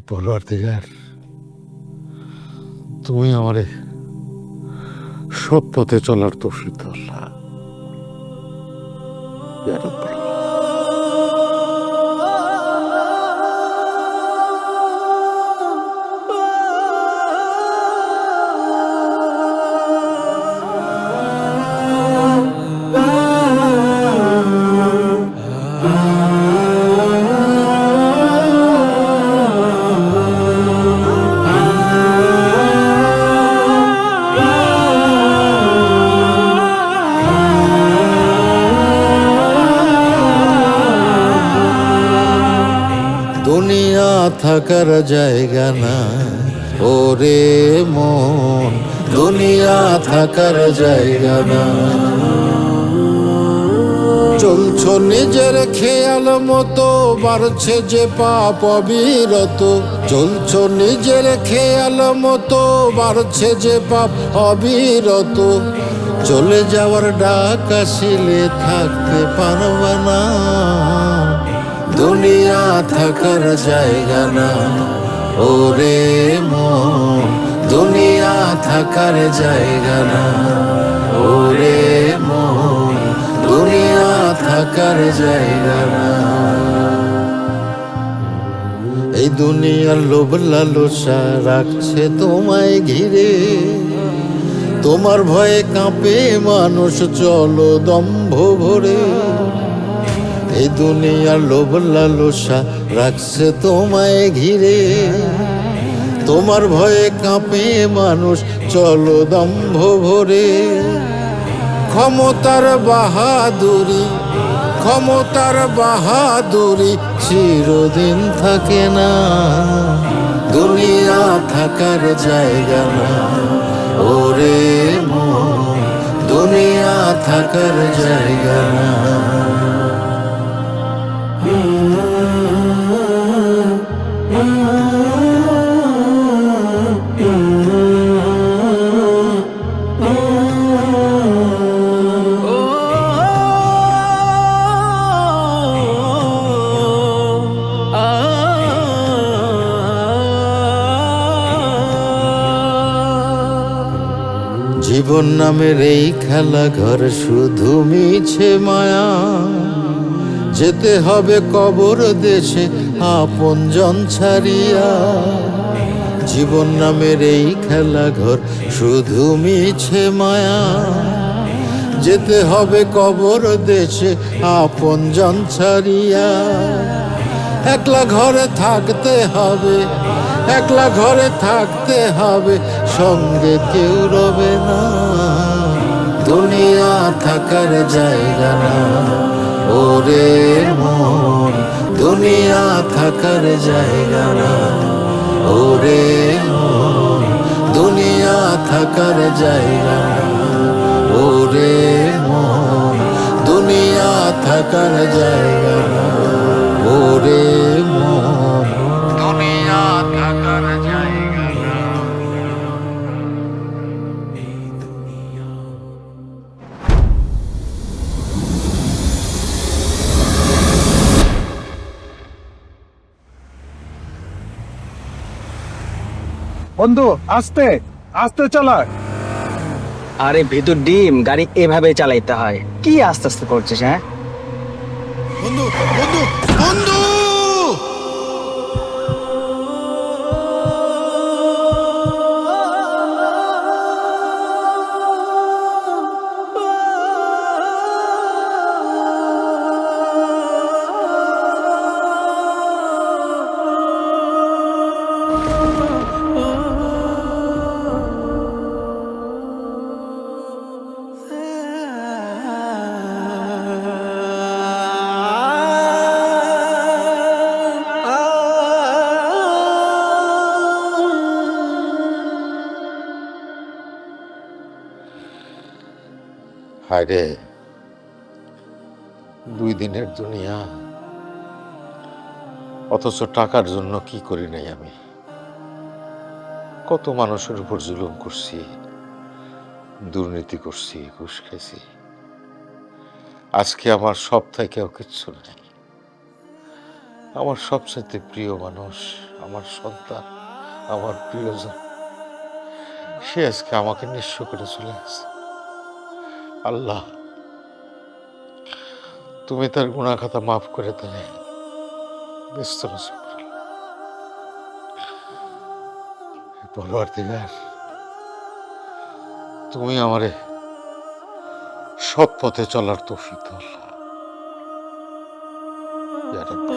পলোয়ার দিগার তুমি আমারে সৎ পথে চলার তো দাও আল্লাহ থাকার জায়গা না? ওরে মন, দুনিয়া থাকার জায়গা না। চলছো নিজের খেয়াল মতো, বাড়ছে যে পাপ অবিরত। চলছো নিজের খেয়াল মতো, বাড়ছে যে পাপ অবিরত। চলে যাওয়ার ডাক আসিলে থাকতে পারবা না। দুনিয়া থাকার জায়গা না। ওরে মন, দুনিয়া থাকার জায়গা না। ওরে মন, দুনিয়া থাকার জায়গা না। এই দুনিয়ার লোভ লালসা রাখছে তোমায় ঘিরে। তোমার ভয়ে কাঁপে মানুষ চলো দম্ভ ভরে। এই দুনিয়ার লোভ লালসা রাখছে তোমায় ঘিরে। তোমার ভয়ে কাঁপে মানুষ, চলো দম্ভ ভরে। ক্ষমতার বাহাদুরি ক্ষমতার বাহাদুরি চিরদিন থাকে না। দুনিয়া থাকার জায়গা না। ওরে দুনিয়া থাকার জায়গা না। জীবন নামের এই খেলা ঘর শুধু মিছে মায়া। যেতে হবে কবর দেশে, আপন জন ছাড়িয়া। জীবন নামের এই খেলা ঘর শুধু মিছে মায়া। যেতে হবে কবর দেশে, আপন জন ছাড়িয়া। একলা ঘরে থাকতে হবে, একলা ঘরে থাকতে হবে, সঙ্গে কেউ রবে না। দুনিয়া থাকার জায়গা না। ওরে মন, দুনিয়া থাকার জায়গা না। ওরে মন, দুনিয়া থাকার জায়গা ওরে মন, দুনিয়া থাকার জায়গা বন্ধু আস্তে আস্তে চালা আরে ভিতর ডিম গাড়ি এভাবে চালাইতে হয়। কি আস্তে আস্তে করছিস হ্যাঁ? বন্ধু বন্ধু বন্ধু হায় রে দুই দিনের দুনিয়া। অথচ টাকার জন্য কি করি নাই আমি? কত মানুষের উপর জুলুম করছি, দুর্নীতি করছি, ঘুষ খেয়েছি আজকে আমার সব থেকেও কিচ্ছু নেই। আমার সবচেয়ে প্রিয় মানুষ, আমার সন্তান, আমার প্রিয়জন, সে আজকে আমাকে নিঃস্ব করে চলে গেছে। আল্লাহ, তুমি তার গুণাখাতা মাফ করে দিলে দিগার তুমি আমারে সৎ পথে চলার তৌফিক আল্লাহ। রাব্বি।